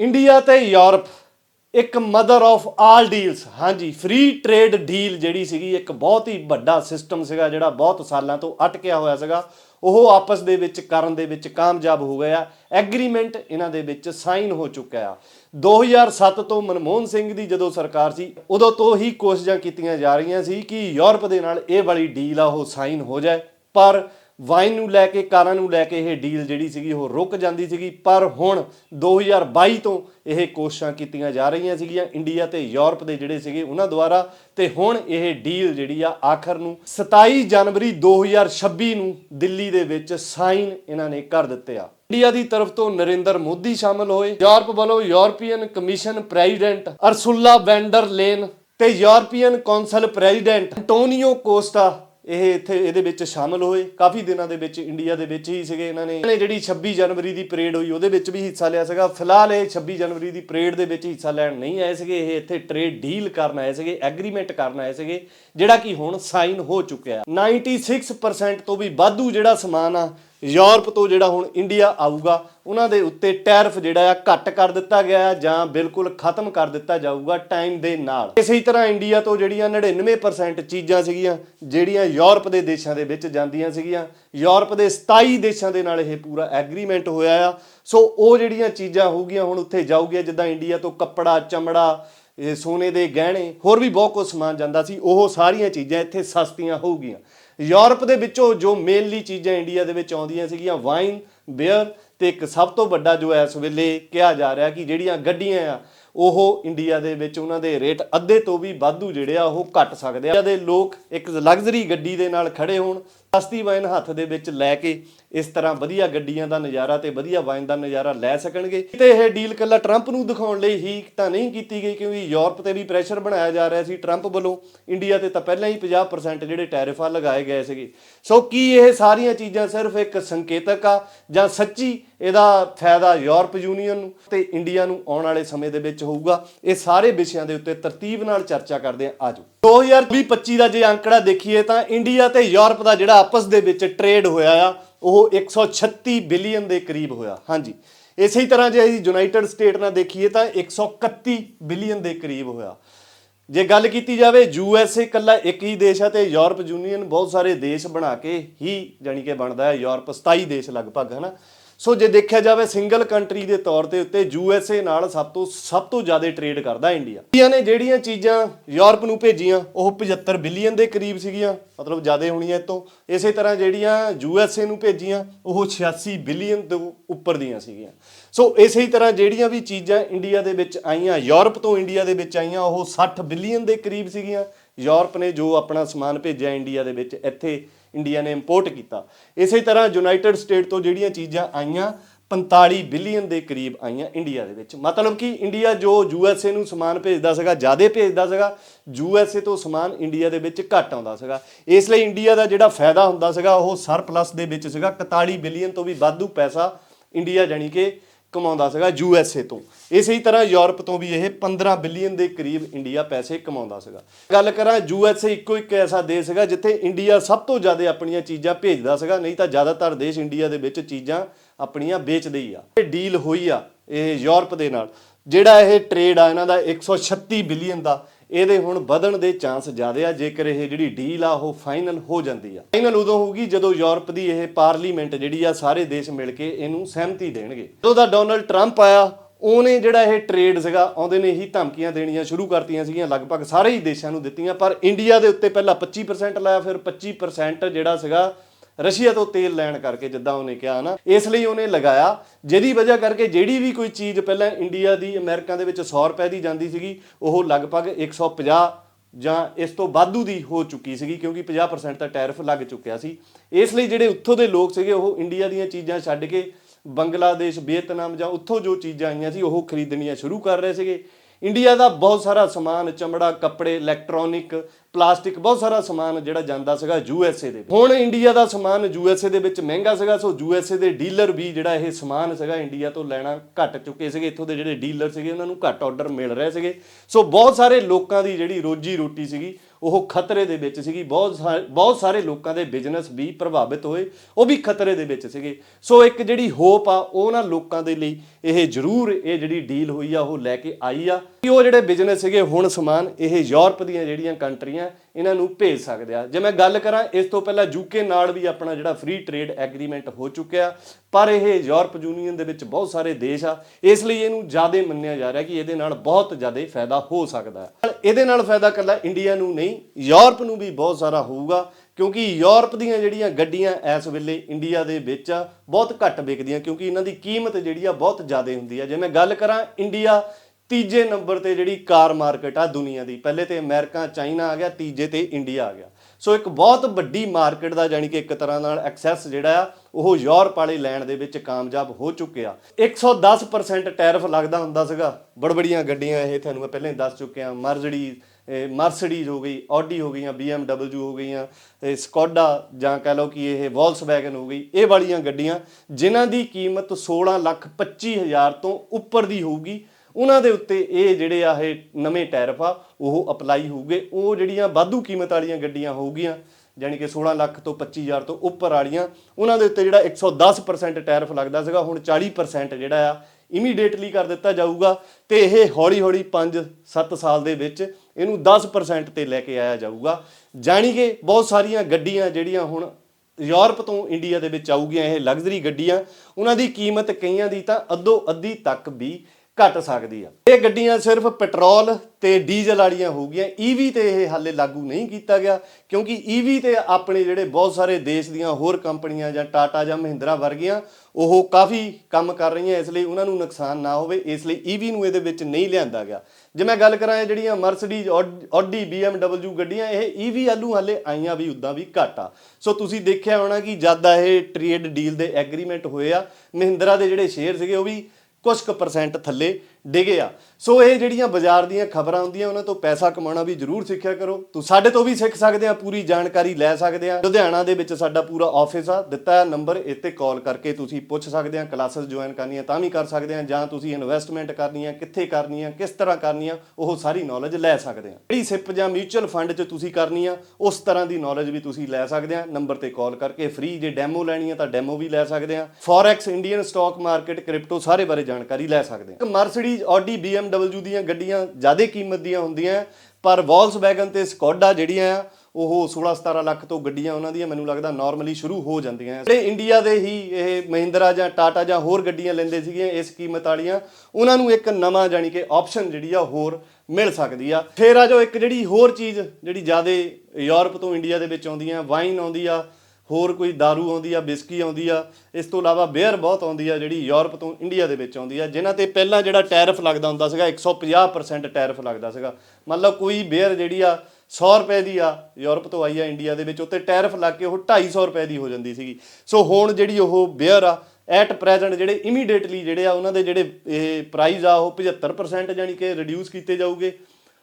India ਤੇ Europe, ਇੱਕ mother of all deals ਹਾਂਜੀ ਫ੍ਰੀ ਟ੍ਰੇਡ ਡੀਲ ਜਿਹੜੀ ਸੀਗੀ, ਇੱਕ ਬਹੁਤ ਹੀ ਵੱਡਾ ਸਿਸਟਮ ਸੀਗਾ, ਜਿਹੜਾ ਬਹੁਤ ਸਾਲਾਂ ਤੋਂ ਅਟਕਿਆ ਹੋਇਆ ਸੀਗਾ। ਉਹ ਆਪਸ ਦੇ ਵਿੱਚ, ਕਰਨ ਦੇ ਵਿੱਚ ਕਾਮਯਾਬ ਹੋ ਗਿਆ। ਐਗਰੀਮੈਂਟ ਇਹਨਾਂ ਦੇ ਵਿੱਚ ਸਾਈਨ ਹੋ ਚੁੱਕਿਆ। ਆ 2007 ਤੋਂ ਮਨਮੋਹਨ ਸਿੰਘ ਦੀ ਜਦੋਂ ਸਰਕਾਰ ਸੀ, ਉਦੋਂ ਤੋਂ ਹੀ ਕੋਸ਼ਿਸ਼ਾਂ ਕੀਤੀਆਂ ਜਾ ਰਹੀਆਂ ਸੀ ਕਿ ਯੂਰਪ ਦੇ ਨਾਲ ਇਹ ਵਾਲੀ ਡੀਲ ਆ, ਉਹ ਸਾਈਨ ਹੋ ਜਾਏ। ਪਰ ਵਾਈਨ ਨੂੰ ਲੈ ਕੇ, ਕਾਰਾਂ ਨੂੰ ਲੈ ਕੇ ਇਹ ਡੀਲ ਜਿਹੜੀ ਸੀਗੀ ਉਹ ਰੁਕ ਜਾਂਦੀ ਸੀਗੀ। ਪਰ ਹੁਣ 2022 ਤੋਂ ਇਹ ਕੋਸ਼ਿਸ਼ਾਂ ਕੀਤੀਆਂ ਜਾ ਰਹੀਆਂ ਸੀਗੀਆਂ ਇੰਡੀਆ ਤੇ ਯੂਰਪ ਦੇ ਜਿਹੜੇ ਸੀਗੇ ਉਹਨਾਂ ਦੁਆਰਾ। ਤੇ ਹੁਣ ਇਹ ਡੀਲ ਜਿਹੜੀ ਆ ਆਖਰ ਨੂੰ 27 ਜਨਵਰੀ 2026 ਨੂੰ ਦਿੱਲੀ ਦੇ ਵਿੱਚ ਸਾਈਨ ਇਹਨਾਂ ਨੇ ਕਰ ਦਿੱਤੇ ਆ। ਇੰਡੀਆ ਦੀ ਤਰਫ ਤੋਂ ਨਰਿੰਦਰ ਮੋਦੀ ਸ਼ਾਮਲ ਹੋਏ। ਯੂਰਪ ਵੱਲੋਂ European commission president Ursula von der Leyen ਤੇ European council president Antonio Costa ਇਹ ਇੱਥੇ ਇਹਦੇ ਵਿੱਚ ਸ਼ਾਮਲ ਹੋਏ। ਕਾਫੀ ਦਿਨਾਂ ਦੇ ਵਿੱਚ ਇੰਡੀਆ ਦੇ ਵਿੱਚ ਹੀ ਸੀਗੇ ਇਹਨਾਂ ਨੇ। ਇਹਨਾਂ ਜਿਹੜੀ 26 ਜਨਵਰੀ ਦੀ ਪਰੇਡ ਹੋਈ, ਉਹਦੇ ਵਿੱਚ ਵੀ ਹਿੱਸਾ ਲਿਆ ਸੀਗਾ। ਫਿਲਹਾਲ ਇਹ 26 ਜਨਵਰੀ ਦੀ ਪਰੇਡ ਦੇ ਵਿੱਚ ਹਿੱਸਾ ਲੈਣ ਨਹੀਂ ਆਏ ਸੀਗੇ। ਇਹ ਇੱਥੇ ਟ੍ਰੇਡ ਡੀਲ ਕਰਨ ਆਏ ਸੀਗੇ, ਐਗਰੀਮੈਂਟ ਕਰਨ ਆਏ ਸੀਗੇ, ਜਿਹੜਾ ਕਿ ਹੁਣ ਸਾਈਨ ਹੋ ਚੁੱਕਿਆ। 96% ਤੋਂ ਵੀ ਵਾਧੂ ਜਿਹੜਾ ਸਮਾਨ ਆ ਯੂਰਪ ਤੋਂ ਜਿਹੜਾ ਹੁਣ ਇੰਡੀਆ ਆਊਗਾ, ਉਹਨਾਂ ਦੇ ਉੱਤੇ ਟੈਰਫ ਜਿਹੜਾ ਆ ਘੱਟ ਕਰ ਦਿੱਤਾ ਗਿਆ ਆ ਜਾਂ ਬਿਲਕੁਲ ਖਤਮ ਕਰ ਦਿੱਤਾ ਜਾਊਗਾ ਟਾਈਮ ਦੇ ਨਾਲ। ਇਸੇ ਤਰ੍ਹਾਂ ਇੰਡੀਆ ਤੋਂ ਜਿਹੜੀਆਂ 99% ਚੀਜ਼ਾਂ ਸੀਗੀਆਂ, ਜਿਹੜੀਆਂ ਯੂਰਪ ਦੇ ਦੇਸ਼ਾਂ ਦੇ ਵਿੱਚ ਜਾਂਦੀਆਂ ਸੀਗੀਆਂ, ਯੂਰਪ ਦੇ 27 ਦੇਸ਼ਾਂ ਦੇ ਨਾਲ ਇਹ ਪੂਰਾ ਐਗਰੀਮੈਂਟ ਹੋਇਆ ਆ। ਸੋ ਉਹ ਜਿਹੜੀਆਂ ਚੀਜ਼ਾਂ ਹੋਊਗੀਆਂ, ਹੁਣ ਉੱਥੇ ਜਾਊਗੀਆਂ, ਜਿੱਦਾਂ ਇੰਡੀਆ ਤੋਂ ਕੱਪੜਾ, ਚਮੜਾ, ਇਹ ਸੋਨੇ ਦੇ ਗਹਿਣੇ, ਹੋਰ ਵੀ ਬਹੁਤ ਕੁਝ ਸਮਾਨ ਜਾਂਦਾ ਸੀ, ਉਹ ਸਾਰੀਆਂ ਚੀਜ਼ਾਂ ਇੱਥੇ ਸਸਤੀਆਂ ਹੋਊਗੀਆਂ। ਯੂਰਪ ਦੇ ਵਿੱਚੋਂ ਜੋ ਮੇਨਲੀ ਚੀਜ਼ਾਂ ਇੰਡੀਆ ਦੇ ਵਿੱਚ ਆਉਂਦੀਆਂ ਸੀਗੀਆਂ, ਵਾਈਨ, ਬੀਅਰ ਤੇ ਇੱਕ ਸਭ ਤੋਂ ਵੱਡਾ ਜੋ ਇਸ ਵੇਲੇ ਕਿਹਾ ਜਾ ਰਿਹਾ ਕਿ ਜਿਹੜੀਆਂ ਗੱਡੀਆਂ ਆ, ਉਹ ਇੰਡੀਆ ਦੇ ਵਿੱਚ ਉਹਨਾਂ ਦੇ ਰੇਟ ਅੱਧੇ ਤੋਂ ਵੀ ਵਾਧੂ ਜਿਹੜੇ ਆ, ਉਹ ਘਟ ਸਕਦੇ ਆ। ਇੰਡੀਆ ਦੇ ਲੋਕ ਇੱਕ ਲਗਜ਼ਰੀ ਗੱਡੀ ਦੇ ਨਾਲ ਖੜੇ ਹੋਣ, ਸਸਤੀ ਵਾਈਨ ਹੱਥ ਦੇ ਵਿੱਚ ਲੈ ਕੇ ਇਸ ਤਰ੍ਹਾਂ ਵਧੀਆ ਗੱਡੀਆਂ ਦਾ ਨਜ਼ਾਰਾ ਤੇ ਵਧੀਆ ਵਾਈਨ ਦਾ ਨਜ਼ਾਰਾ ਲੈ ਸਕਣਗੇ। ਤੇ ਇਹ ਡੀਲ ਕੱਲਾ ਟਰੰਪ ਨੂੰ ਦਿਖਾਉਣ ਲਈ ਹੀ ਤਾਂ ਨਹੀਂ ਕੀਤੀ ਗਈ, ਕਿਉਂਕਿ ਯੂਰਪ ਤੇ ਵੀ ਪ੍ਰੈਸ਼ਰ ਬਣਾਇਆ ਜਾ ਰਿਹਾ ਸੀ ਟਰੰਪ ਵੱਲੋਂ। ਇੰਡੀਆ ਤੇ ਤਾਂ ਪਹਿਲਾਂ ਹੀ 50% ਜਿਹੜੇ ਟੈਰਿਫ ਆ ਲਗਾਏ ਗਏ ਸੀਗੇ। ਸੋ ਕੀ ਇਹ ਸਾਰੀਆਂ ਚੀਜ਼ਾਂ ਸਿਰਫ ਇੱਕ ਸੰਕੇਤਕ ਆ ਜਾਂ ਸੱਚੀ ਇਹਦਾ ਫਾਇਦਾ ਯੂਰਪ ਯੂਨੀਅਨ ਨੂੰ ਤੇ ਇੰਡੀਆ ਨੂੰ ਆਉਣ ਵਾਲੇ ਸਮੇਂ ਦੇ ਵਿੱਚ ਹੋਊਗਾ? ਇਹ ਸਾਰੇ ਵਿਸ਼ਿਆਂ ਦੇ ਉੱਤੇ ਤਰਤੀਬ ਨਾਲ ਚਰਚਾ ਕਰਦੇ ਆ ਆਜੋ। 2020-25 ਦਾ ਜੇ ਅੰਕੜਾ ਦੇਖੀਏ ਤਾਂ ਇੰਡੀਆ ਤੇ ਯੂਰਪ ਦਾ ਜਿਹੜਾ ਆਪਸ ਦੇ ਵਿੱਚ ਟ੍ਰੇਡ ਹੋਇਆ ਆ ਉਹ 136 ਬਿਲੀਅਨ ਦੇ ਕਰੀਬ ਹੋਇਆ। ਹਾਂਜੀ। ਇਸੇ ਤਰ੍ਹਾਂ ਜੇ ਅਸੀਂ ਯੂਨਾਈਟਿਡ ਸਟੇਟ ਨਾਲ ਦੇਖੀਏ ਤਾਂ 131 ਬਿਲੀਅਨ ਦੇ ਕਰੀਬ ਹੋਇਆ। ਜੇ ਗੱਲ ਕੀਤੀ ਜਾਵੇ, ਯੂ ਐਸ ਏ ਕੱਲਾ ਇੱਕ ਹੀ ਦੇਸ਼ ਹੈ ਤੇ ਯੂਰਪ ਯੂਨੀਅਨ ਬਹੁਤ ਸਾਰੇ ਦੇਸ਼ ਬਣਾ ਕੇ ਹੀ ਜਾਨੀ ਕਿ ਬਣਦਾ ਹੈ। ਯੂਰਪ 27 ਦੇਸ਼ ਲਗਭਗ, ਹਨਾ? ਸੋ ਜੇ ਦੇਖਿਆ ਜਾਵੇ ਸਿੰਗਲ ਕੰਟਰੀ ਦੇ ਤੌਰ ਤੇ ਉੱਤੇ ਯੂ ਐਸ ਏ ਨਾਲ ਸਭ ਤੋਂ ਸਭ ਤੋਂ ਜ਼ਿਆਦਾ ਟ੍ਰੇਡ ਕਰਦਾ ਇੰਡੀਆ। ਇੰਡੀਆ ਨੇ ਜਿਹੜੀਆਂ ਚੀਜ਼ਾਂ ਯੂਰਪ ਨੂੰ ਭੇਜੀਆਂ, ਉਹ 75 ਬਿਲੀਅਨ ਦੇ ਕਰੀਬ ਸੀਗੀਆਂ, ਮਤਲਬ ਜ਼ਿਆਦਾ ਹੋਣੀਆਂ ਇਹ ਤੋਂ। ਇਸੇ ਤਰ੍ਹਾਂ ਜਿਹੜੀਆਂ ਯੂ ਐਸ ਏ ਨੂੰ ਭੇਜੀਆਂ, ਉਹ 86 ਬਿਲੀਅਨ ਤੋਂ ਉੱਪਰ ਦੀਆਂ ਸੀਗੀਆਂ। ਸੋ ਇਸੇ ਤਰ੍ਹਾਂ ਜਿਹੜੀਆਂ ਵੀ ਚੀਜ਼ਾਂ ਇੰਡੀਆ ਦੇ ਵਿੱਚ ਆਈਆਂ, ਯੂਰਪ ਤੋਂ ਇੰਡੀਆ ਦੇ ਵਿੱਚ ਆਈਆਂ, ਉਹ 60 ਬਿਲੀਅਨ ਦੇ ਕਰੀਬ ਸੀਗੀਆਂ। ਯੂਰਪ ਨੇ ਜੋ ਆਪਣਾ ਸਮਾਨ ਭੇਜਿਆ ਇੰਡੀਆ ਦੇ ਵਿੱਚ, ਇੱਥੇ ਇੰਡੀਆ ਨੇ ਇੰਪੋਰਟ ਕੀਤਾ। ਇਸੇ ਤਰ੍ਹਾਂ ਯੂਨਾਈਟਿਡ ਸਟੇਟ ਤੋਂ ਜਿਹੜੀਆਂ ਚੀਜ਼ਾਂ ਆਈਆਂ 45 ਬਿਲੀਅਨ ਦੇ ਕਰੀਬ ਆਈਆਂ ਇੰਡੀਆ ਦੇ ਵਿੱਚ। ਮਤਲਬ ਕਿ ਇੰਡੀਆ ਜੋ ਯੂਐਸਏ ਨੂੰ ਸਮਾਨ ਭੇਜਦਾ ਸੀਗਾ, ਜ਼ਿਆਦਾ ਭੇਜਦਾ ਸੀਗਾ ਯੂਐਸਏ ਤੋਂ ਸਮਾਨ ਇੰਡੀਆ ਦੇ ਵਿੱਚ ਘੱਟ ਆਉਂਦਾ ਸੀਗਾ। ਇਸ ਲਈ ਇੰਡੀਆ ਦਾ ਜਿਹੜਾ ਫਾਇਦਾ ਹੁੰਦਾ ਸੀਗਾ, ਉਹ ਸਰਪਲਸ ਦੇ ਵਿੱਚ ਸੀਗਾ। 41 ਬਿਲੀਅਨ ਤੋਂ ਵੀ ਵਾਧੂ ਪੈਸਾ ਇੰਡੀਆ ਜਾਨੀ ਕਿ ਕਮਾਉਂਦਾ ਸੀਗਾ ਯੂ ਐੱਸ ਏ ਤੋਂ। ਇਸੇ ਹੀ ਤਰ੍ਹਾਂ ਯੂਰਪ ਤੋਂ ਵੀ ਇਹ 15 ਬਿਲੀਅਨ ਦੇ ਕਰੀਬ ਇੰਡੀਆ ਪੈਸੇ ਕਮਾਉਂਦਾ ਸੀਗਾ। ਗੱਲ ਕਰਾਂ ਯੂ ਐੱਸ ਏ ਇੱਕੋ ਇੱਕ ਐਸਾ ਦੇਸ਼ ਸੀਗਾ ਜਿੱਥੇ ਇੰਡੀਆ ਸਭ ਤੋਂ ਜ਼ਿਆਦਾ ਆਪਣੀਆਂ ਚੀਜ਼ਾਂ ਭੇਜਦਾ ਸੀਗਾ, ਨਹੀਂ ਤਾਂ ਜ਼ਿਆਦਾਤਰ ਦੇਸ਼ ਇੰਡੀਆ ਦੇ ਵਿੱਚ ਚੀਜ਼ਾਂ ਆਪਣੀਆਂ ਵੇਚਦੇ ਹੀ ਆ। ਇਹ ਡੀਲ ਹੋਈ ਆ ਇਹ ਯੂਰਪ ਦੇ ਨਾਲ। ਜਿਹੜਾ ਇਹ ਟ੍ਰੇਡ ਆ, ਇਹਨਾਂ ਦਾ 136 ਬਿਲੀਅਨ ਦਾ ਇਹਦੇ ਹੁਣ ਵਧਣ ਦੇ ਚਾਂਸ ਜ਼ਿਆਦੇ ਆ, ਜੇਕਰ ਇਹ ਜਿਹੜੀ ਡੀਲ ਆ, ਉਹ ਫਾਈਨਲ ਹੋ ਜਾਂਦੀ ਆ। ਫਾਈਨਲ ਉਦੋਂ ਹੋਊਗੀ ਜਦੋਂ ਯੂਰਪ ਦੀ ਇਹ ਪਾਰਲੀਮੈਂਟ ਜਿਹੜੀ ਆ, ਸਾਰੇ ਦੇਸ਼ ਮਿਲ ਕੇ ਇਹਨੂੰ ਸਹਿਮਤੀ ਦੇਣਗੇ। ਜਦੋਂ ਦਾ ਡੋਨਲਡ ਟਰੰਪ ਆਇਆ, ਉਹਨੇ ਜਿਹੜਾ ਇਹ ਟ੍ਰੇਡ ਸੀਗਾ ਆਉਂਦੇ ਨੇ ਹੀ ਧਮਕੀਆਂ ਦੇਣੀਆਂ ਸ਼ੁਰੂ ਕਰਤੀਆਂ ਸੀਗੀਆਂ, ਲਗਭਗ ਸਾਰੇ ਹੀ ਦੇਸ਼ਾਂ ਨੂੰ ਦਿੱਤੀਆਂ, ਪਰ ਇੰਡੀਆ ਦੇ ਉੱਤੇ ਪਹਿਲਾਂ 25% ਲਾਇਆ, ਫਿਰ 25% ਜਿਹੜਾ ਸੀਗਾ ਰਸ਼ੀਆ ਤੋਂ ਤੇਲ ਲੈਣ ਕਰਕੇ ਜਿੱਦਾਂ ਉਹਨੇ ਕਿਹਾ ਨਾ, ਇਸ ਲਈ ਉਹਨੇ ਲਗਾਇਆ, ਜਿਹਦੀ ਵਜ੍ਹਾ ਕਰਕੇ ਜਿਹੜੀ ਵੀ ਕੋਈ ਚੀਜ਼ ਪਹਿਲਾਂ ਇੰਡੀਆ ਦੀ, ਅਮਰੀਕਾ ਦੇ ਵਿੱਚ 100 ਰੁਪਏ ਦੀ ਜਾਂਦੀ ਸੀਗੀ, ਉਹ ਲਗਭਗ 150 ਜਾਂ ਇਸ ਤੋਂ ਵਾਧੂ ਦੀ ਹੋ ਚੁੱਕੀ ਸੀਗੀ, ਕਿਉਂਕਿ 50% ਦਾ ਟੈਰਿਫ ਲੱਗ ਚੁੱਕਿਆ ਸੀ। ਇਸ ਲਈ ਜਿਹੜੇ ਉੱਥੋਂ ਦੇ ਲੋਕ ਸੀਗੇ, ਉਹ ਇੰਡੀਆ ਦੀਆਂ ਚੀਜ਼ਾਂ ਛੱਡ ਕੇ ਬੰਗਲਾਦੇਸ਼, ਵੀਅਤਨਾਮ ਜਾਂ ਉੱਥੋਂ ਜੋ ਚੀਜ਼ਾਂ ਆਈਆਂ ਸੀ, ਉਹ ਖਰੀਦਣੀਆਂ ਸ਼ੁਰੂ ਕਰ ਰਹੇ ਸੀਗੇ। ਇੰਡੀਆ ਦਾ ਬਹੁਤ ਸਾਰਾ ਸਮਾਨ, ਚਮੜਾ, ਕੱਪੜੇ ਇਲੈਕਟ੍ਰੋਨਿਕ ਪਲਾਸਟਿਕ ਬਹੁਤ ਸਾਰਾ ਸਮਾਨ ਜਿਹੜਾ ਜਾਂਦਾ ਸੀਗਾ ਯੂ ਐੱਸ ਏ ਦੇ ਹੁਣ ਇੰਡੀਆ ਦਾ ਸਮਾਨ ਯੂ ਐੱਸ ਏ ਦੇ ਵਿੱਚ ਮਹਿੰਗਾ ਸੀਗਾ, ਸੋ ਯੂ ਐੱਸ ਏ ਦੇ ਡੀਲਰ ਵੀ ਜਿਹੜਾ ਇਹ ਸਮਾਨ ਸੀਗਾ ਇੰਡੀਆ ਤੋਂ ਲੈਣਾ ਘੱਟ ਚੁੱਕੇ ਸੀਗੇ। ਇੱਥੋਂ ਦੇ ਜਿਹੜੇ ਡੀਲਰ ਸੀਗੇ, ਉਹਨਾਂ ਨੂੰ ਘੱਟ ਆਰਡਰ ਮਿਲ ਰਹੇ ਸੀਗੇ। ਸੋ ਬਹੁਤ ਸਾਰੇ ਲੋਕਾਂ ਦੀ ਜਿਹੜੀ ਰੋਜੀ ਰੋਟੀ ਸੀਗੀ ਉਹ ਖਤਰੇ ਦੇ ਵਿੱਚ ਸੀਗੀ। ਬਹੁਤ ਸਾ- ਬਹੁਤ ਸਾਰੇ ਲੋਕਾਂ ਦੇ ਬਿਜ਼ਨਸ ਵੀ ਪ੍ਰਭਾਵਿਤ ਹੋਏ, ਉਹ ਵੀ ਖਤਰੇ ਦੇ ਵਿੱਚ ਸੀਗੇ। ਸੋ ਇੱਕ ਜਿਹੜੀ ਹੋਪ ਆ ਉਹਨਾਂ ਲੋਕਾਂ ਦੇ ਲਈ ਇਹ ਜ਼ਰੂਰ ਇਹ ਜਿਹੜੀ ਡੀਲ ਹੋਈ ਆ, ਉਹ ਲੈ ਕੇ ਆਈ ਆ ਕਿ ਉਹ ਜਿਹੜੇ ਬਿਜ਼ਨਸ ਸੀਗੇ, ਹੁਣ ਸਮਾਨ ਇਹ ਯੂਰਪ ਦੀਆਂ ਜਿਹੜੀਆਂ ਕੰਟਰੀਆਂ, ਇਹਨਾਂ ਨੂੰ ਭੇਜ ਸਕਦੇ ਆ। ਜੇ ਮੈਂ ਗੱਲ ਕਰਾਂ, ਇਸ ਤੋਂ ਪਹਿਲਾਂ ਯੂਕੇ ਨਾਲ ਵੀ ਆਪਣਾ ਜਿਹੜਾ ਫ੍ਰੀ ਟ੍ਰੇਡ ਐਗਰੀਮੈਂਟ ਹੋ ਚੁੱਕਿਆ, ਪਰ ਇਹ ਯੂਰਪ ਯੂਨੀਅਨ ਦੇ ਵਿੱਚ ਬਹੁਤ ਸਾਰੇ ਦੇਸ਼ ਆ, ਇਸ ਲਈ ਇਹਨੂੰ ਜ਼ਿਆਦਾ ਮੰਨਿਆ ਜਾ ਰਿਹਾ ਕਿ ਇਹਦੇ ਨਾਲ ਬਹੁਤ ਜ਼ਿਆਦਾ ਫਾਇਦਾ ਹੋ ਸਕਦਾ। ਹੈ ਇਹਦੇ ਨਾਲ ਫਾਇਦਾ ਕੱਲਾ ਇੰਡੀਆ ਨੂੰ ਨਹੀਂ ਯੂਰਪ ਨੂੰ ਵੀ ਬਹੁਤ ਸਾਰਾ ਹੋਊਗਾ ਕਿਉਂਕਿ ਯੂਰਪ ਦੀਆਂ ਜਿਹੜੀਆਂ ਗੱਡੀਆਂ ਇਸ ਵੇਲੇ ਇੰਡੀਆ ਦੇ ਵਿੱਚ ਆ, ਬਹੁਤ ਘੱਟ ਵਿਕਦੀਆਂ ਕਿਉਂਕਿ ਇਹਨਾਂ ਦੀ ਕੀਮਤ ਜਿਹੜੀ ਆ ਬਹੁਤ ਜ਼ਿਆਦਾ ਹੁੰਦੀ ਆ। ਜੇ ਮੈਂ ਗੱਲ ਕਰਾਂ ਇੰਡੀਆ ਤੀਜੇ ਨੰਬਰ ਤੇ ਜਿਹੜੀ ਕਾਰ ਮਾਰਕੀਟ ਆ ਦੁਨੀਆ ਦੀ ਪਹਿਲੇ ਤੇ ਅਮਰੀਕਾ ਚਾਈਨਾ ਆ ਗਿਆ ਤੀਜੇ ਤੇ ਇੰਡੀਆ ਆ ਗਿਆ। ਸੋ ਇੱਕ ਬਹੁਤ ਵੱਡੀ ਮਾਰਕੀਟ ਦਾ ਜਾਨੀ ਕਿ ਇੱਕ ਤਰ੍ਹਾਂ ਨਾਲ ਐਕਸੈਸ ਜਿਹੜਾ ਆ ਉਹ ਯੂਰਪ ਵਾਲੇ ਲੈਣ ਦੇ ਵਿੱਚ ਕਾਮਯਾਬ ਹੋ ਚੁੱਕਿਆ। 110% ਟੈਰਿਫ ਲੱਗਦਾ ਹੁੰਦਾ ਸੀਗਾ ਬੜਬੜੀਆਂ ਗੱਡੀਆਂ ਇਹ ਤੁਹਾਨੂੰ ਮੈਂ ਪਹਿਲਾਂ ਹੀ ਦੱਸ ਚੁੱਕਿਆ ਮਰਜੜੀ ਮਰਸਡੀਜ਼ ਹੋ ਗਈ ਆਡੀ ਹੋ ਗਈਆਂ, BMW ਹੋ ਗਈਆਂ, ਇਹ ਸਕੋਡਾ ਜਾਂ ਕਹ ਲਓ ਕਿ ਇਹ ਵੋਲਸਵੈਗਨ ਹੋ ਗਈ, ਇਹ ਵਾਲੀਆਂ ਗੱਡੀਆਂ ਜਿਨ੍ਹਾਂ ਦੀ ਕੀਮਤ 16 ਲੱਖ 25 ਹਜ਼ਾਰ ਤੋਂ ਉੱਪਰ ਦੀ ਹੋਊਗੀ, ਉਹਨਾਂ ਦੇ ਉੱਤੇ ਇਹ ਜਿਹੜੇ ਆ ਇਹ ਨਵੇਂ ਟੈਰਫ ਆ, ਉਹ ਅਪਲਾਈ ਹੋਊਗੇ, ਉਹ ਜਿਹੜੀਆਂ ਵਾਧੂ ਕੀਮਤ ਵਾਲੀਆਂ ਗੱਡੀਆਂ ਹੋਊਗੀਆਂ ਯਾਨੀ ਕਿ 16 ਲੱਖ ਤੋਂ 25000 ਤੋਂ ਉੱਪਰ ਵਾਲੀਆਂ, ਉਹਨਾਂ ਦੇ ਉੱਤੇ ਜਿਹੜਾ 110% ਟੈਰਫ ਲੱਗਦਾ ਸੀਗਾ, ਹੁਣ 40% ਜਿਹੜਾ ਆ ਇਮੀਡੀਏਟਲੀ ਕਰ ਦਿੱਤਾ ਜਾਊਗਾ, ਤੇ ਇਹ ਹੌਲੀ ਹੌਲੀ 5-7 ਸਾਲ ਦੇ ਵਿੱਚ ਇਹਨੂੰ 10% ਤੇ ਲੈ ਕੇ ਆਇਆ ਜਾਊਗਾ। ਜਾਣੀ ਕਿ ਬਹੁਤ ਸਾਰੀਆਂ ਗੱਡੀਆਂ ਜਿਹੜੀਆਂ ਹੁਣ ਯੂਰਪ ਤੋਂ ਇੰਡੀਆ ਦੇ ਵਿੱਚ ਆਊਗੀਆਂ, ਇਹ ਲਗਜ਼ਰੀ ਗੱਡੀਆਂ, ਉਹਨਾਂ ਦੀ ਕੀਮਤ ਕਈਆਂ ਦੀ ਤਾਂ ਅੱਧੋ ਅੱਧੀ ਤੱਕ ਵੀ ਘਟ ਸਕਦੀ ਆ। ਇਹ ਗੱਡੀਆਂ ਸਿਰਫ ਪੈਟਰੋਲ ਤੇ ਡੀਜ਼ਲ ਵਾਲੀਆਂ ਹੋਗੀਆਂ ਈਵੀ ਤੇ ਇਹ ਹਾਲੇ ਲਾਗੂ ਨਹੀਂ ਕੀਤਾ ਗਿਆ, ਕਿਉਂਕਿ ਈਵੀ ਤੇ ਆਪਣੇ ਜਿਹੜੇ ਬਹੁਤ ਸਾਰੇ ਦੇਸ਼ ਦੀਆਂ ਹੋਰ ਕੰਪਨੀਆਂ ਜਾਂ ਟਾਟਾ ਜਾਂ ਮਹਿੰਦਰਾ ਵਰਗੀਆਂ, ਉਹ ਕਾਫੀ ਕੰਮ ਕਰ ਰਹੀਆਂ, ਇਸ ਲਈ ਉਹਨਾਂ ਨੂੰ ਨੁਕਸਾਨ ਨਾ ਹੋਵੇ, ਇਸ ਲਈ ਈਵੀ ਨੂੰ ਇਹਦੇ ਵਿੱਚ ਨਹੀਂ ਲਿਆਂਦਾ ਗਿਆ। ਜੇ ਮੈਂ ਗੱਲ ਕਰਾਂ ਇਹ ਜਿਹੜੀਆਂ ਮਰਸੀਡੀਜ਼ ਆਡੀ BMW ਗੱਡੀਆਂ, ਇਹ ਈਵੀ ਆਲੂ ਹਾਲੇ ਆਈਆਂ ਵੀ, ਉਦਾਂ ਵੀ ਘੱਟ ਆ। ਸੋ ਤੁਸੀਂ ਦੇਖਿਆ ਹੋਣਾ ਕਿ ਜਦ ਇਹ ਟ੍ਰੇਡ ਡੀਲ ਦੇ ਐਗਰੀਮੈਂਟ ਹੋਏ ਆ, ਮਹਿੰਦਰਾ ਦੇ ਜਿਹੜੇ ਸ਼ੇਅਰ ਸੀਗੇ, ਉਹ ਵੀ ਕੁਝ ਕੁ ਪਰਸੈਂਟ ਥੱਲੇ ਡਿਗੇ ਆ। ਸੋ ਇਹ ਜਿਹੜੀਆਂ ਬਾਜ਼ਾਰ ਦੀਆਂ ਖਬਰਾਂ ਹੁੰਦੀਆਂ, ਉਹਨਾਂ ਤੋਂ ਪੈਸਾ ਕਮਾਉਣਾ ਵੀ ਜ਼ਰੂਰ ਸਿੱਖਿਆ ਕਰੋ। ਤੂੰ ਸਾਡੇ ਤੋਂ ਵੀ ਸਿੱਖ ਸਕਦੇ ਆ, ਪੂਰੀ ਜਾਣਕਾਰੀ ਲੈ ਸਕਦੇ ਆ। ਲੁਧਿਆਣਾ ਦੇ ਵਿੱਚ ਸਾਡਾ ਪੂਰਾ ਆਫਿਸ ਆ। ਦਿੱਤਾ ਹੈ ਨੰਬਰ ਇੱਥੇ ਕਾਲ ਕਰਕੇ ਤੁਸੀਂ ਪੁੱਛ ਸਕਦੇ ਆ ਕਲਾਸਿਸ ਜੁਆਇਨ ਕਰਨੀਆਂ ਤਾਂ ਵੀ ਕਰ ਸਕਦੇ ਆ, ਜਾਂ ਤੁਸੀਂ ਇਨਵੈਸਟਮੈਂਟ ਕਰਨੀ ਆ, ਕਿੱਥੇ ਕਰਨੀ ਆ, ਕਿਸ ਤਰ੍ਹਾਂ ਕਰਨੀ ਆ, ਉਹ ਸਾਰੀ ਨੌਲੇਜ ਲੈ ਸਕਦੇ ਆ। ਜਿਹੜੀ ਸਿਪ ਜਾਂ ਮਿਊਚੁਅਲ ਫੰਡ 'ਚ ਤੁਸੀਂ ਕਰਨੀ ਆ, ਉਸ ਤਰ੍ਹਾਂ ਦੀ ਨੌਲੇਜ ਵੀ ਤੁਸੀਂ ਲੈ ਸਕਦੇ ਆ। ਨੰਬਰ ਤੇ ਕਾਲ ਕਰਕੇ ਫ੍ਰੀ ਜੇ ਡੈਮੋ ਲੈਣੀ ਆ, ਤਾਂ ਡੈਮੋ ਵੀ ਲੈ ਸਕਦੇ ਆ। Forex Indian stock market crypto ਸਾਰੇ ਬਾਰੇ ਜਾਣਕਾਰੀ ਲੈ ਸਕਦੇ ਆ। ਮਰਸੀਡੀਜ਼ ਆਡੀ BMW ਦੀਆਂ ਗੱਡੀਆਂ ਜ਼ਿਆਦਾ ਕੀਮਤ ਦੀਆਂ ਹੁੰਦੀਆਂ ਪਰ ਵੋਲਸਵੈਗਨ ਤੇ ਸਕੋਡਾ ਜਿਹੜੀਆਂ ਆ, ਉਹ 16 17 ਲੱਖ ਤੋਂ ਗੱਡੀਆਂ ਉਹਨਾਂ ਦੀਆਂ ਮੈਨੂੰ ਲੱਗਦਾ ਨਾਰਮਲੀ ਸ਼ੁਰੂ ਹੋ ਜਾਂਦੀਆਂ ਜਿਹੜੇ ਇੰਡੀਆ ਦੇ ਹੀ ਇਹ ਮਹਿੰਦਰਾ ਜਾਂ ਟਾਟਾ ਜਾਂ ਹੋਰ ਗੱਡੀਆਂ ਲੈਂਦੇ ਸੀਗੀਆਂ ਇਸ ਕੀਮਤ ਵਾਲੀਆਂ, ਉਹਨਾਂ ਨੂੰ ਇੱਕ ਨਵਾਂ ਜਾਨੀ ਕਿ ਆਪਸ਼ਨ ਜਿਹੜੀ ਆ ਹੋਰ ਮਿਲ ਸਕਦੀ ਆ। ਫੇਰ ਆ ਜੋ ਇੱਕ ਜਿਹੜੀ ਹੋਰ ਚੀਜ਼ ਜਿਹੜੀ ਜ਼ਿਆਦਾ ਯੂਰਪ ਤੋਂ ਇੰਡੀਆ ਦੇ ਵਿੱਚ ਆਉਂਦੀ ਆ ਵਾਈਨ ਆਉਂਦੀ ਆ ਹੋਰ ਕੋਈ दारू ਆਉਂਦੀ ਆ, ਬਿਸਕੀ ਆਉਂਦੀ ਆ, ਇਸ ਤੋਂ ਇਲਾਵਾ ਬੇਅਰ ਬਹੁਤ ਆਉਂਦੀ ਆ ਜਿਹੜੀ ਯੂਰਪ ਤੋਂ ਇੰਡੀਆ ਦੇ ਵਿੱਚ ਆਉਂਦੀ ਆ, ਜਿਨ੍ਹਾਂ ਤੇ ਪਹਿਲਾਂ ਜਿਹੜਾ ਟੈਰਿਫ ਲੱਗਦਾ ਹੁੰਦਾ ਸੀਗਾ 150% ਟੈਰਿਫ ਲੱਗਦਾ ਸੀਗਾ। ਮਤਲਬ ਕੋਈ ਬੇਅਰ ਜਿਹੜੀ ਆ 100 ਰੁਪਏ ਦੀ ਆ, ਯੂਰਪ ਤੋਂ ਆਈ ਆ, ਇੰਡੀਆ ਦੇ ਵਿੱਚ ਉੱਤੇ ਟੈਰਿਫ ਲੱਗ ਕੇ ਉਹ 250 ਰੁਪਏ ਦੀ ਹੋ ਜਾਂਦੀ ਸੀਗੀ। ਸੋ ਹੁਣ ਜਿਹੜੀ ਉਹ ਬੇਅਰ ਆ ਐਟ ਪ੍ਰੈਜ਼ੈਂਟ ਜਿਹੜੇ ਇਮੀਡੀਏਟਲੀ ਜਿਹੜੇ ਆ, ਉਹਨਾਂ ਦੇ ਜਿਹੜੇ ਇਹ ਪ੍ਰਾਈਸ ਆ, ਉਹ 75% ਜਾਨੀ ਕਿ ਰਿਡਿਊਸ ਕੀਤੇ ਜਾਊਗੇ।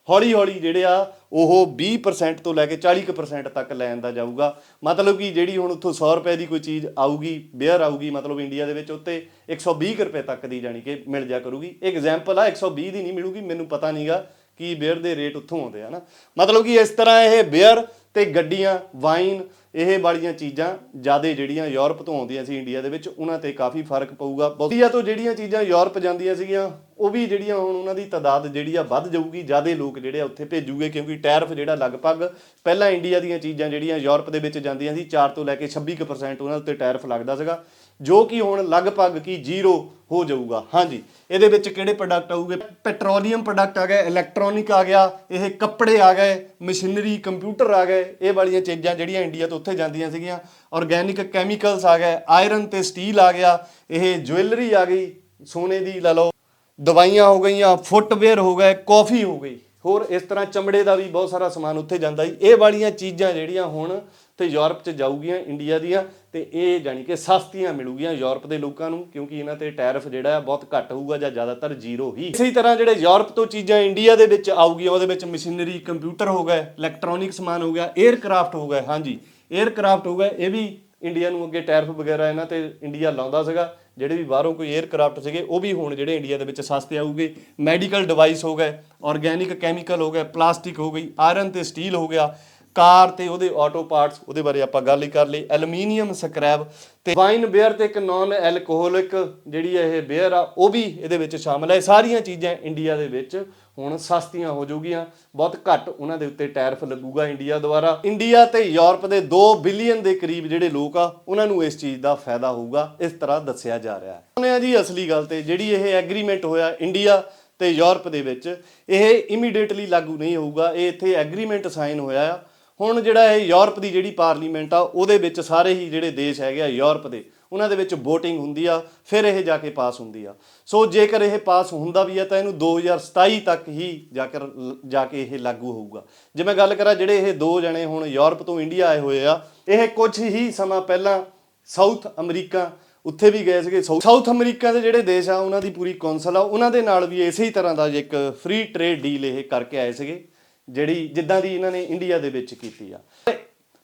ਹੌਲੀ ਹੌਲੀ ਜਿਹੜੇ ਆ, ਉਹ 20% ਤੋਂ ਲੈ ਕੇ 40% ਤੱਕ ਲੈਣ ਦਾ ਜਾਊਗਾ। ਮਤਲਬ ਕਿ ਜਿਹੜੀ ਹੁਣ ਉੱਥੋਂ 100 ਰੁਪਏ ਦੀ ਕੋਈ ਚੀਜ਼ ਆਊਗੀ, ਬੇਅਰ ਆਊਗੀ, ਮਤਲਬ ਇੰਡੀਆ ਦੇ ਵਿੱਚ ਉੱਤੇ 120 ਰੁਪਏ ਤੱਕ ਦੀ ਜਾਨੀ ਕਿ ਮਿਲ ਜਾ ਕਰੂਗੀ। ਐਗਜ਼ਾਮਪਲ ਆ 120 ਦੀ ਨਹੀਂ ਮਿਲੂਗੀ, ਮੈਨੂੰ ਪਤਾ ਨਹੀਂਗਾ ਕਿ ਬੇਅਰ ਦੇ ਰੇਟ ਉੱਥੋਂ ਆਉਂਦੇ ਆ ਨਾ। ਮਤਲਬ ਕਿ ਇਸ ਤਰ੍ਹਾਂ ਇਹ ਬੇਅਰ ਤੇ ਗੱਡੀਆਂ, ਵਾਈਨ, ਇਹ ਵਾਲੀਆਂ ਚੀਜ਼ਾਂ ਜ਼ਿਆਦਾ ਜਿਹੜੀਆਂ ਯੂਰਪ ਤੋਂ ਆਉਂਦੀਆਂ ਸੀ, ਇੰਡੀਆ ਦੇ ਵਿੱਚ, ਉਹਨਾਂ ਤੇ ਕਾਫੀ ਫ਼ਰਕ ਪਊਗਾ। ਇੰਡੀਆ ਤੋਂ ਜਿਹੜੀਆਂ ਚੀਜ਼ਾਂ ਯੂਰਪ ਜਾਂਦੀਆਂ ਸੀਗੀਆਂ, ਉਹ ਵੀ ਜਿਹੜੀਆਂ ਹੁਣ ਉਹਨਾਂ ਦੀ ਤਾਦਾਦ ਜਿਹੜੀ ਆ ਵੱਧ ਜਾਊਗੀ, ਜ਼ਿਆਦਾ ਲੋਕ ਜਿਹੜੇ ਆ ਉੱਥੇ ਭੇਜੂਗੇ, ਕਿਉਂਕਿ ਟੈਰਫ ਜਿਹੜਾ ਲਗਭਗ ਪਹਿਲਾਂ ਇੰਡੀਆ ਦੀਆਂ ਚੀਜ਼ਾਂ ਜਿਹੜੀਆਂ ਯੂਰਪ ਦੇ ਵਿੱਚ ਜਾਂਦੀਆਂ ਸੀ 4 ਤੋਂ ਲੈ ਕੇ 26% ਉਹਨਾਂ ਉੱਤੇ ਟੈਰਫ ਲੱਗਦਾ ਸੀਗਾ। ਜੋ ਕਿ ਹੁਣ ਲਗਭਗ ਕੀ ਜ਼ੀਰੋ ਹੋ ਜਾਊਗਾ। ਹਾਂਜੀ, ਇਹਦੇ ਵਿੱਚ ਕਿਹੜੇ ਪ੍ਰੋਡਕਟ ਆਊਗੇ? ਪੈਟਰੋਲੀਅਮ ਪ੍ਰੋਡਕਟ ਆ ਗਏ ਇਲੈਕਟ੍ਰੋਨਿਕ ਆ ਗਿਆ, ਇਹ ਕੱਪੜੇ ਆ ਗਏ ਮਸ਼ੀਨਰੀ ਕੰਪਿਊਟਰ ਆ ਗਏ, ਇਹ ਵਾਲੀਆਂ ਚੀਜ਼ਾਂ ਜਿਹੜੀਆਂ ਇੰਡੀਆ ਤੋਂ ਉੱਥੇ ਜਾਂਦੀਆਂ ਸੀਗੀਆਂ। ਆਰਗੈਨਿਕ ਕੈਮੀਕਲਸ ਆ ਗਏ ਆਇਰਨ ਤੇ ਸਟੀਲ ਆ ਗਿਆ, ਇਹ ਜੁਐਲਰੀ ਆ ਗਈ, ਸੋਨੇ ਦੀ ਲਾ ਲਓ। ਦਵਾਈਆਂ ਹੋ ਗਈਆਂ ਫੁੱਟਵੇਅਰ ਹੋ ਗਏ ਕਾਫੀ ਹੋ ਗਈ। ਹੋਰ ਇਸ ਤਰ੍ਹਾਂ ਚਮੜੇ ਦਾ ਵੀ ਬਹੁਤ ਸਾਰਾ ਸਮਾਨ ਉੱਥੇ ਜਾਂਦਾ ਸੀ ਇਹ ਵਾਲੀਆਂ ਚੀਜ਼ਾਂ ਜਿਹੜੀਆਂ ਹੁਣ ਤੇ ਯੂਰਪ 'ਚ ਜਾਊਗੀਆਂ, ਇੰਡੀਆ ਦੀਆਂ, ਤੇ ਇਹ ਜਾਨੀ ਕਿ ਸਸਤੀਆਂ ਮਿਲੂਗੀਆਂ ਯੂਰਪ ਦੇ ਲੋਕਾਂ ਨੂੰ, ਕਿਉਂਕਿ ਇਹਨਾਂ ਤੇ ਟੈਰਿਫ ਜਿਹੜਾ ਬਹੁਤ ਘੱਟ ਹੋਊਗਾ ਜਾਂ ਜ਼ਿਆਦਾਤਰ ਜ਼ੀਰੋ ਹੀ। ਇਸੇ ਤਰ੍ਹਾਂ ਜਿਹੜੇ ਯੂਰਪ ਤੋਂ ਚੀਜ਼ਾਂ ਇੰਡੀਆ ਦੇ ਵਿੱਚ ਆਊਗੀਆਂ ਉਹਦੇ ਵਿੱਚ ਮਸ਼ੀਨਰੀ, ਕੰਪਿਊਟਰ ਹੋ ਗਿਆ ਇਲੈਕਟ੍ਰੋਨਿਕ ਸਮਾਨ ਹੋ ਗਿਆ 에ਅਰਕ੍ਰਾਫਟ ਹੋ ਗਿਆ ਹਾਂਜੀ 에ਅਰਕ੍ਰਾਫਟ ਹੋ ਗਿਆ ਇਹ ਵੀ ਇੰਡੀਆ ਨੂੰ ਅੱਗੇ ਟੈਰਿਫ ਵਗੈਰਾ ਇਹਨਾਂ ਤੇ ਇੰਡੀਆ ਲਾਉਂਦਾ ਸੀਗਾ, ਜਿਹੜੇ ਵੀ ਬਾਹਰੋਂ ਕੋਈ 에ਅਰਕ੍ਰਾਫਟ ਸੀਗੇ, ਉਹ ਵੀ ਹੁਣ ਜਿਹੜੇ ਇੰਡੀਆ ਦੇ ਵਿੱਚ ਸਸਤੇ ਆਊਗੇ। ਮੈਡੀਕਲ ਡਿਵਾਈਸ ਹੋ ਗਏ ਆਰਗੈਨਿਕ ਕੈਮੀਕਲ ਹੋ ਗਏ, ਪਲਾਸਟਿਕ ਹੋ ਗਈ, ਆਇਰਨ ਤੇ ਸਟੀਲ ਹੋ ਗਿਆ ਕਾਰ ਤੇ ਉਹਦੇ ਆਟੋ ਪਾਰਟਸ ਉਹਦੇ ਬਾਰੇ ਆਪਾਂ ਗੱਲ ਹੀ ਕਰ ਲਈ। ਐਲੂਮੀਨੀਅਮ ਸਕ੍ਰੈਪ ਤੇ ਵਾਈਨ ਬੀਅਰ ਤੇ ਇੱਕ ਨਾਨ ਐਲਕੋਹਲਿਕ ਜਿਹੜੀ ਇਹ ਬੀਅਰ ਆ, ਉਹ ਵੀ ਇਹਦੇ ਵਿੱਚ ਸ਼ਾਮਲ ਹੈ ਇਹ ਸਾਰੀਆਂ ਚੀਜ਼ਾਂ ਇੰਡੀਆ ਦੇ ਵਿੱਚ ਹੁਣ ਸਸਤੀਆਂ ਹੋ ਜਾਊਗੀਆਂ। ਬਹੁਤ ਘੱਟ ਉਹਨਾਂ ਦੇ ਉੱਤੇ ਟੈਰਫ ਲੱਗੂਗਾ ਇੰਡੀਆ ਦੁਆਰਾ। ਇੰਡੀਆ ਤੇ ਯੂਰਪ ਦੇ 2 ਬਿਲੀਅਨ ਦੇ ਕਰੀਬ ਜਿਹੜੇ ਲੋਕ ਆ, ਉਹਨਾਂ ਨੂੰ ਇਸ ਚੀਜ਼ ਦਾ ਫਾਇਦਾ ਹੋਊਗਾ। ਇਸ ਤਰ੍ਹਾਂ ਦੱਸਿਆ ਜਾ ਰਿਹਾ ਹੈ। ਉਹਨੇ ਆ ਜੀ ਅਸਲੀ ਗੱਲ ਤੇ, ਜਿਹੜੀ ਇਹ ਐਗਰੀਮੈਂਟ ਹੋਇਆ ਇੰਡੀਆ ਤੇ ਯੂਰਪ ਦੇ ਵਿੱਚ, ਇਹ ਇਮੀਡੀਏਟਲੀ ਲਾਗੂ ਨਹੀਂ ਹੋਊਗਾ। ਇਹ ਇੱਥੇ ਐਗਰੀਮੈਂਟ ਸਾਈਨ ਹੋਇਆ ਆ। ਹੁਣ ਜਿਹੜਾ ਇਹ ਯੂਰਪ ਦੀ ਜਿਹੜੀ ਪਾਰਲੀਮੈਂਟ ਆ, ਉਹਦੇ ਵਿੱਚ ਸਾਰੇ ਹੀ ਜਿਹੜੇ ਦੇਸ਼ ਹੈਗੇ ਆ ਯੂਰਪ ਦੇ, ਉਹਨਾਂ ਦੇ ਵਿੱਚ VOTING ਹੁੰਦੀ ਆ, ਫਿਰ ਇਹ ਜਾ ਕੇ ਪਾਸ ਹੁੰਦੀ ਆ। ਸੋ ਜੇਕਰ ਇਹ ਪਾਸ ਹੁੰਦਾ ਵੀ ਆ, ਤਾਂ ਇਹਨੂੰ 2027 ਤੱਕ ਹੀ ਜਾ ਕੇ ਜਾ ਕੇ ਇਹ ਲਾਗੂ ਹੋਊਗਾ। ਜੇ ਮੈਂ ਗੱਲ ਕਰਾਂ ਜਿਹੜੇ ਇਹ ਦੋ ਜਣੇ ਹੁਣ ਯੂਰਪ ਤੋਂ ਇੰਡੀਆ ਆਏ ਹੋਏ ਆ, ਇਹ ਕੁਝ ਹੀ ਸਮਾਂ ਪਹਿਲਾਂ ਸਾਊਥ ਅਮਰੀਕਾ, ਉੱਥੇ ਵੀ ਗਏ ਸੀਗੇ। ਸਾਊ- ਸਾਊਥ ਅਮਰੀਕਾ ਦੇ ਜਿਹੜੇ ਦੇਸ਼ ਆ, ਉਹਨਾਂ ਦੀ ਪੂਰੀ ਕੌਂਸਲ ਆ, ਉਹਨਾਂ ਦੇ ਨਾਲ ਵੀ ਇਸੇ ਹੀ ਤਰ੍ਹਾਂ ਦਾ ਇੱਕ ਫ੍ਰੀ ਟ੍ਰੇਡ ਡੀਲ ਇਹ ਕਰਕੇ ਆਏ ਸੀਗੇ। ਜਿਹੜੀ ਜਿੱਦਾਂ ਦੀ ਇਹਨਾਂ ਨੇ ਇੰਡੀਆ ਦੇ ਵਿੱਚ ਕੀਤੀ ਆ।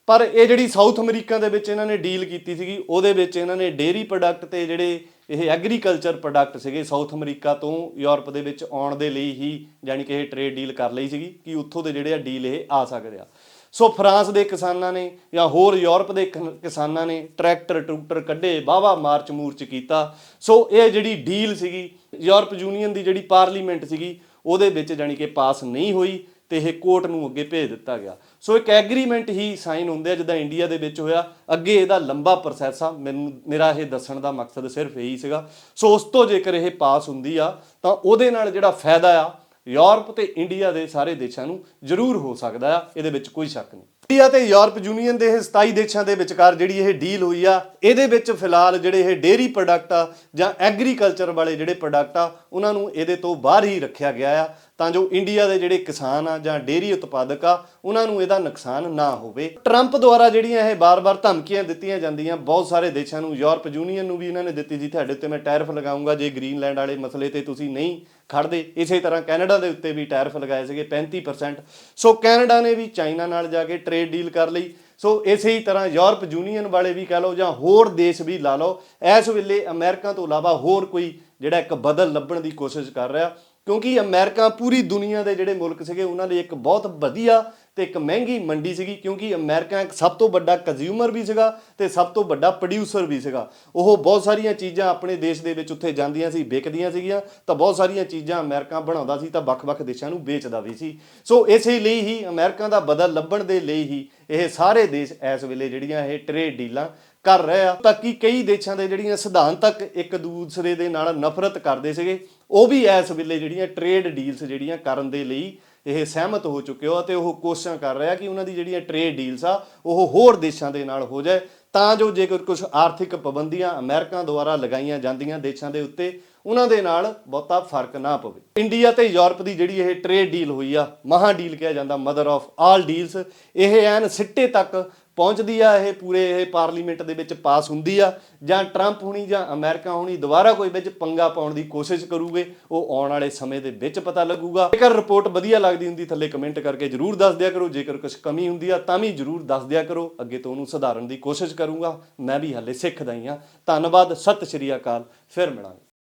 ਪਰ ਇਹ ਜਿਹੜੀ ਸਾਊਥ ਅਮਰੀਕਾ ਦੇ ਵਿੱਚ ਇਹਨਾਂ ਨੇ ਡੀਲ ਕੀਤੀ ਸੀਗੀ, ਉਹਦੇ ਵਿੱਚ ਇਹਨਾਂ ਨੇ ਡੇਅਰੀ ਪ੍ਰੋਡਕਟ ਤੇ ਜਿਹੜੇ ਇਹ ਐਗਰੀਕਲਚਰ ਪ੍ਰੋਡਕਟ ਸੀਗੇ ਸਾਊਥ ਅਮਰੀਕਾ ਤੋਂ ਯੂਰਪ ਦੇ ਵਿੱਚ ਆਉਣ ਦੇ ਲਈ ਹੀ ਯਾਨੀ ਕਿ ਇਹ ਟ੍ਰੇਡ ਡੀਲ ਕਰ ਲਈ ਸੀਗੀ ਕਿ ਉੱਥੋਂ ਦੇ ਜਿਹੜੇ ਆ ਡੀਲ ਇਹ ਆ ਸਕਦੇ ਆ। ਸੋ ਫਰਾਂਸ ਦੇ ਕਿਸਾਨਾਂ ਨੇ ਜਾਂ ਹੋਰ ਯੂਰਪ ਦੇ ਕ- ਕਿਸਾਨਾਂ ਨੇ ਟਰੈਕਟਰ ਟਰੂਕਟਰ ਕੱਢੇ, ਵਾਹਵਾ ਮਾਰਚ ਮੂਰਚ ਕੀਤਾ। ਸੋ ਇਹ ਜਿਹੜੀ ਡੀਲ ਸੀਗੀ ਯੂਰਪ ਯੂਨੀਅਨ ਦੀ ਜਿਹੜੀ ਪਾਰਲੀਮੈਂਟ ਸੀਗੀ, ਉਹਦੇ ਵਿੱਚ ਜਾਣੀ ਕਿ ਪਾਸ ਨਹੀਂ ਹੋਈ। ਤੇ ਇਹ ਕੋਰਟ ਨੂੰ ਅੱਗੇ ਭੇਜ ਦਿੱਤਾ ਗਿਆ। ਸੋ ਇੱਕ ਐਗਰੀਮੈਂਟ ਹੀ ਸਾਈਨ ਹੁੰਦੇ ਆ, ਜਿੱਦਾਂ ਇੰਡੀਆ ਦੇ ਵਿੱਚ ਹੋਇਆ। ਅੱਗੇ ਇਹਦਾ ਲੰਬਾ ਪ੍ਰੋਸੈਸ ਆ ਮੈਨੂੰ, ਮੇਰਾ ਇਹ ਦੱਸਣ ਦਾ ਮਕਸਦ ਸਿਰਫ ਇਹੀ ਸੀਗਾ। ਸੋ ਉਸ ਤੋਂ ਜੇਕਰ ਇਹ ਪਾਸ ਹੁੰਦੀ ਆ, ਤਾਂ ਉਹਦੇ ਨਾਲ ਜਿਹੜਾ ਫਾਇਦਾ ਆ, ਯੂਰਪ ਤੇ ਇੰਡੀਆ ਦੇ ਸਾਰੇ ਦੇਸ਼ਾਂ ਨੂੰ ਜ਼ਰੂਰ ਹੋ ਸਕਦਾ ਆ, ਇਹਦੇ ਵਿੱਚ ਕੋਈ ਸ਼ੱਕ ਨਹੀਂ। ਇੰਡੀਆ ਤੇ ਯੂਰਪ ਯੂਨੀਅਨ ਦੇ ਇਹ 27 ਦੇਸ਼ਾਂ ਦੇ ਵਿਚਕਾਰ ਜਿਹੜੀ ਇਹ ਡੀਲ ਹੋਈ ਆ, ਇਹਦੇ ਵਿੱਚ ਫਿਲਹਾਲ ਜਿਹੜੇ ਇਹ ਡੇਅਰੀ ਪ੍ਰੋਡਕਟ ਆ ਜਾਂ ਐਗਰੀਕਲਚਰ ਵਾਲੇ ਜਿਹੜੇ ਪ੍ਰੋਡਕਟ ਆ, ਉਹਨਾਂ ਨੂੰ ਇਹਦੇ ਤੋਂ ਬਾਹਰ ਹੀ ਰੱਖਿਆ ਗਿਆ ਆ। ਤਾਂ ਜੋ ਇੰਡੀਆ ਦੇ ਜਿਹੜੇ ਕਿਸਾਨ ਆ ਜਾਂ ਡੇਅਰੀ ਉਤਪਾਦਕ ਆ, ਉਹਨਾਂ ਨੂੰ ਇਹਦਾ ਨੁਕਸਾਨ ਨਾ ਹੋਵੇ। ਟਰੰਪ ਦੁਆਰਾ ਜਿਹੜੀਆਂ ਇਹ ਬਾਰ-ਬਾਰ ਧਮਕੀਆਂ ਦਿੱਤੀਆਂ ਜਾਂਦੀਆਂ, ਬਹੁਤ ਸਾਰੇ ਦੇਸ਼ਾਂ ਨੂੰ, ਯੂਰਪ ਯੂਨੀਅਨ ਨੂੰ ਵੀ ਇਹਨਾਂ ਨੇ ਦਿੱਤੀ ਸੀ ਤੁਹਾਡੇ ਉੱਤੇ ਮੈਂ ਟੈਰਿਫ ਲਗਾਉਂਗਾ ਜੇ ਗ੍ਰੀਨਲੈਂਡ ਵਾਲੇ ਮਸਲੇ ਤੇ ਤੁਸੀਂ ਨਹੀਂ ਖੜਦੇ। ਇਸੇ ਤਰ੍ਹਾਂ ਕੈਨੇਡਾ ਦੇ ਉੱਤੇ ਵੀ ਟੈਰਿਫ ਲਗਾਏ ਸੀਗੇ 35% ਸੋ ਕੈਨੇਡਾ ਨੇ ਵੀ ਚਾਈਨਾ ਨਾਲ ਜਾ ਕੇ ਟ੍ਰੇਡ ਡੀਲ ਕਰ ਲਈ। ਸੋ ਇਸੇ ਹੀ ਤਰ੍ਹਾਂ ਯੂਰਪ ਯੂਨੀਅਨ ਵਾਲੇ ਵੀ ਕਹ ਲਓ ਜਾਂ ਹੋਰ ਦੇਸ਼ ਵੀ ਲਾ ਲਓ। ਇਸ ਵੇਲੇ ਅਮਰੀਕਾ ਤੋਂ ਇਲਾਵਾ ਹੋਰ ਕੋਈ ਜਿਹੜਾ ਇੱਕ ਬਦਲ ਲੱਭਣ ਦੀ ਕੋਸ਼ਿਸ਼ ਕਰ ਰਿਹਾ। ਕਿਉਂਕਿ ਅਮਰੀਕਾ ਪੂਰੀ ਦੁਨੀਆ ਦੇ ਜਿਹੜੇ ਮੁਲਕ ਸੀਗੇ, ਉਹਨਾਂ ਲਈ ਇੱਕ ਬਹੁਤ ਵਧੀਆ ਤੇ ਇੱਕ ਮਹਿੰਗੀ ਮੰਡੀ ਸੀਗੀ, ਕਿਉਂਕਿ ਅਮਰੀਕਾ ਇੱਕ ਸਭ ਤੋਂ ਵੱਡਾ ਕੰਜ਼ਿਊਮਰ ਵੀ ਸੀਗਾ ਤੇ ਸਭ ਤੋਂ ਵੱਡਾ ਪ੍ਰੋਡਿਊਸਰ ਵੀ ਸੀਗਾ। ਉਹ ਬਹੁਤ ਸਾਰੀਆਂ ਚੀਜ਼ਾਂ ਆਪਣੇ ਦੇਸ਼ ਦੇ ਵਿੱਚ ਉੱਥੇ ਜਾਂਦੀਆਂ ਸੀ ਵਿਕਦੀਆਂ ਸੀਗੀਆਂ, ਤਾਂ ਬਹੁਤ ਸਾਰੀਆਂ ਚੀਜ਼ਾਂ ਅਮਰੀਕਾ ਬਣਾਉਂਦਾ ਸੀ, ਤਾਂ ਵੱਖ-ਵੱਖ ਦੇਸ਼ਾਂ ਨੂੰ ਵੇਚਦਾ ਵੀ ਸੀ। ਸੋ ਇਸੇ ਲਈ ਹੀ ਅਮਰੀਕਾ ਦਾ ਬਦਲ ਲੱਭਣ ਦੇ ਲਈ ਹੀ ਇਹ ਸਾਰੇ ਦੇਸ਼ ਇਸ ਵੇਲੇ ਜਿਹੜੀਆਂ ਇਹ ਟ੍ਰੇਡ ਡੀਲਾਂ ਕਰ ਰਹੇ ਆ, ਤਾਂ ਕਿ ਕਈ ਦੇਸ਼ਾਂ ਦੇ ਜਿਹੜੀਆਂ ਸਿਧਾਂਤਕ ਇੱਕ ਦੂਸਰੇ ਦੇ ਨਾਲ ਨਫ਼ਰਤ ਕਰਦੇ ਸੀਗੇ, ਉਹ ਵੀ ਇਸ ਵੇਲੇ ਜਿਹੜੀਆਂ ਟ੍ਰੇਡ ਡੀਲਸ ਜਿਹੜੀਆਂ ਕਰਨ ਦੇ ਲਈ ਇਹ ਸਹਿਮਤ ਹੋ ਚੁੱਕੇ ਹੋ ਅਤੇ ਉਹ ਕੋਸ਼ਿਸ਼ਾਂ ਕਰ ਰਿਹਾ ਕਿ ਉਹਨਾਂ ਦੀ ਜਿਹੜੀਆਂ ਟ੍ਰੇਡ ਡੀਲਸ ਆ, ਉਹ ਹੋਰ ਦੇਸ਼ਾਂ ਦੇ ਨਾਲ ਹੋ ਜਾਏ। ਤਾਂ ਜੋ ਜੇਕਰ ਕੁਝ ਆਰਥਿਕ ਪਾਬੰਦੀਆਂ ਅਮਰੀਕਾ ਦੁਆਰਾ ਲਗਾਈਆਂ ਜਾਂਦੀਆਂ ਦੇਸ਼ਾਂ ਦੇ ਉੱਤੇ, ਉਹਨਾਂ ਦੇ ਨਾਲ ਬਹੁਤਾ ਫ਼ਰਕ ਨਾ ਪਵੇ। ਇੰਡੀਆ ਤੇ ਯੂਰਪ ਦੀ ਜਿਹੜੀ ਇਹ ਟ੍ਰੇਡ ਡੀਲ ਹੋਈ ਆ, ਮਹਾ ਡੀਲ ਕਿਹਾ ਜਾਂਦਾ ਮਦਰ ਆਫ ਆਲ ਡੀਲਸ ਇਹ ਐਨ ਸਿੱਟੇ ਤੱਕ ਪਹੁੰਚਦੀ ਆ, ਇਹ ਪੂਰੇ ਇਹ ਪਾਰਲੀਮੈਂਟ ਦੇ ਵਿੱਚ ਪਾਸ ਹੁੰਦੀ ਆ, ਜਾਂ ਟਰੰਪ ਹੁਣੀ ਜਾਂ ਅਮਰੀਕਾ ਹੁਣੀ, ਦੁਬਾਰਾ ਕੋਈ ਵਿੱਚ ਪੰਗਾ ਪਾਉਣ ਦੀ ਕੋਸ਼ਿਸ਼ ਕਰੂਗੇ, ਉਹ ਆਉਣ ਵਾਲੇ ਸਮੇਂ ਦੇ ਵਿੱਚ ਪਤਾ ਲੱਗੂਗਾ। ਜੇਕਰ ਰਿਪੋਰਟ ਵਧੀਆ ਲੱਗਦੀ ਹੁੰਦੀ, ਥੱਲੇ ਕਮੈਂਟ ਕਰਕੇ ਜਰੂਰ ਦੱਸ ਦਿਆ ਕਰੋ, ਜੇਕਰ ਕੁਝ ਕਮੀ ਹੁੰਦੀ ਆ, ਤਾਂ ਵੀ ਜਰੂਰ ਦੱਸ ਦਿਆ ਕਰੋ, ਅੱਗੇ ਤੋਂ ਉਹਨੂੰ ਸੁਧਾਰਨ ਦੀ ਕੋਸ਼ਿਸ਼ ਕਰੂੰਗਾ, ਮੈਂ ਵੀ ਹੱਲੇ ਸਿੱਖਦਾ ਹੀ ਆ। ਧੰਨਵਾਦ, ਸਤਿ ਸ਼੍ਰੀ ਅਕਾਲ, ਫਿਰ ਮਿਲਾਂਗੇ।